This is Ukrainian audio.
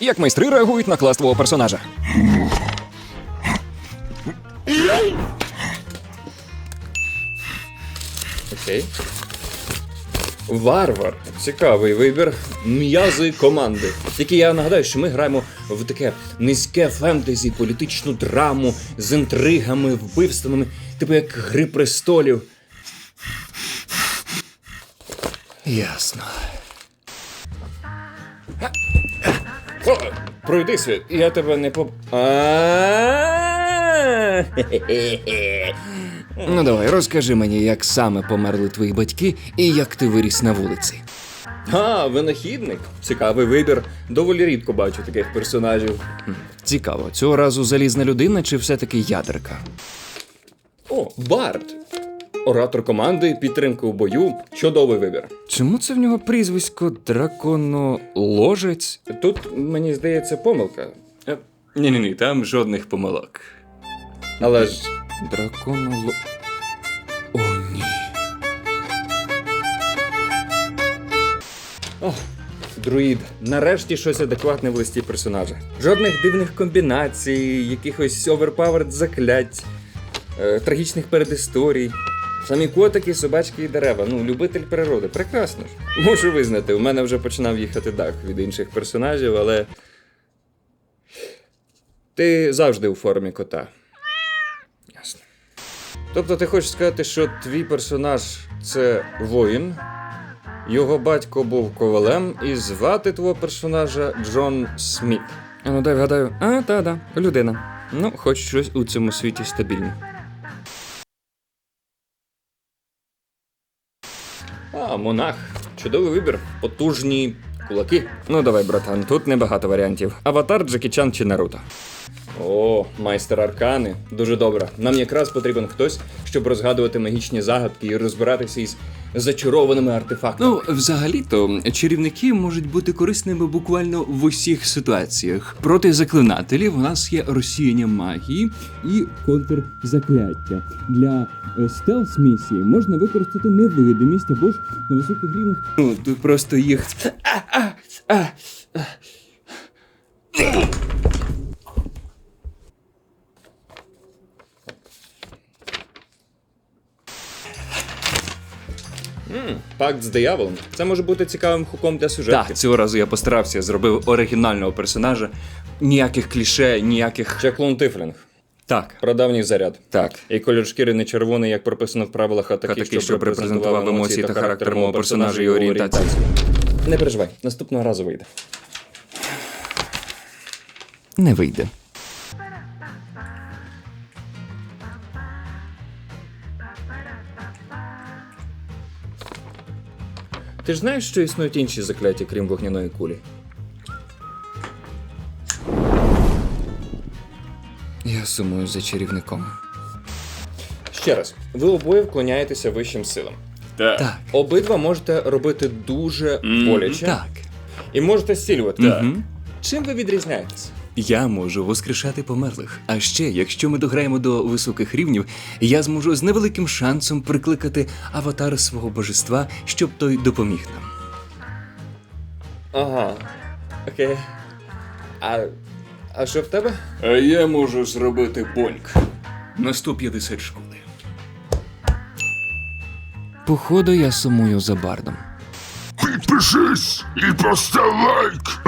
Як майстри реагують на клас твого персонажа? Окей. Варвар. Цікавий вибір. М'язи команди. Тільки я нагадаю, що ми граємо в таке низьке фентезі, політичну драму з інтригами, вбивствами, типу як Гри престолів. Ясно. О, пройди світ, я тебе не по. Ну давай, розкажи мені, як саме померли твої батьки і як ти виріс на вулиці. А, винахідник. Цікавий вибір. Доволі рідко бачу таких персонажів. Цікаво, цього разу залізна людина чи все-таки ядерка? О, Барт. Оратор команди, підтримка у бою. Чудовий вибір. Чому це в нього прізвисько драконоложець? Тут, мені здається, помилка. Ні, ні, ні, там жодних помилок. Але ж. Драконоло. О, ні. О, друїд. Нарешті щось адекватне в листі персонажа. Жодних дивних комбінацій, якихось оверпаверд заклять, е, трагічних передісторій. Самі котики, собачки і дерева. Ну, любитель природи. Прекрасно ж. Можу визнати, у мене вже починав їхати дах від інших персонажів, але. Ти завжди у формі кота. Ясно. Тобто ти хочеш сказати, що твій персонаж це воїн, його батько був ковалем, і звати твого персонажа Джон Сміт. А ну дай вгадаю. А, та, да, людина. Ну, хоч щось у цьому світі стабільне. А, монах. Чудовий вибір. Потужні кулаки. Ну давай, братан, тут небагато варіантів. Аватар, Джекі Чан чи Наруто. О, майстер аркани. Дуже добре. Нам якраз потрібен хтось, щоб розгадувати магічні загадки і розбиратися із зачарованими артефактами. Ну, взагалі-то, чарівники можуть бути корисними буквально в усіх ситуаціях. Проти заклинателів у нас є розсіяння магії і контрзакляття. Для е, стелс місії можна використати невидимість або ж на високих рівнях. Ну, тут просто їх. Пакт з дияволом. Це може бути цікавим хуком для сюжетки. Так, цього разу я постарався, зробив оригінального персонажа. Ніяких кліше, ніяких. Чаклун Тифлінг. Так. Прадавній заряд. Так. І колір шкіри не червоний, як прописано в правилах, а такий, такий, щоб репрезентував емоції та характер мого персонажа і орієнтацію. Не переживай, наступного разу вийде. Не вийде. Ти ж знаєш, що існують інші закляття, крім вогняної кулі? Я сумую за чарівником. Ще раз, ви обоє вклоняєтеся вищим силам. Так. Обидва можете робити дуже боляче Так. і можете зцілювати. Мгм. Чим ви відрізняєтесь? Я можу воскрешати померлих. А ще, якщо ми дограємо до високих рівнів, я зможу з невеликим шансом прикликати аватар свого божества, щоб той допоміг нам. Ага. Окей. А, а що в тебе? А я можу зробити боньк на 150 шкоди. Походу, я сумую за бардом. Підпишись і постав лайк.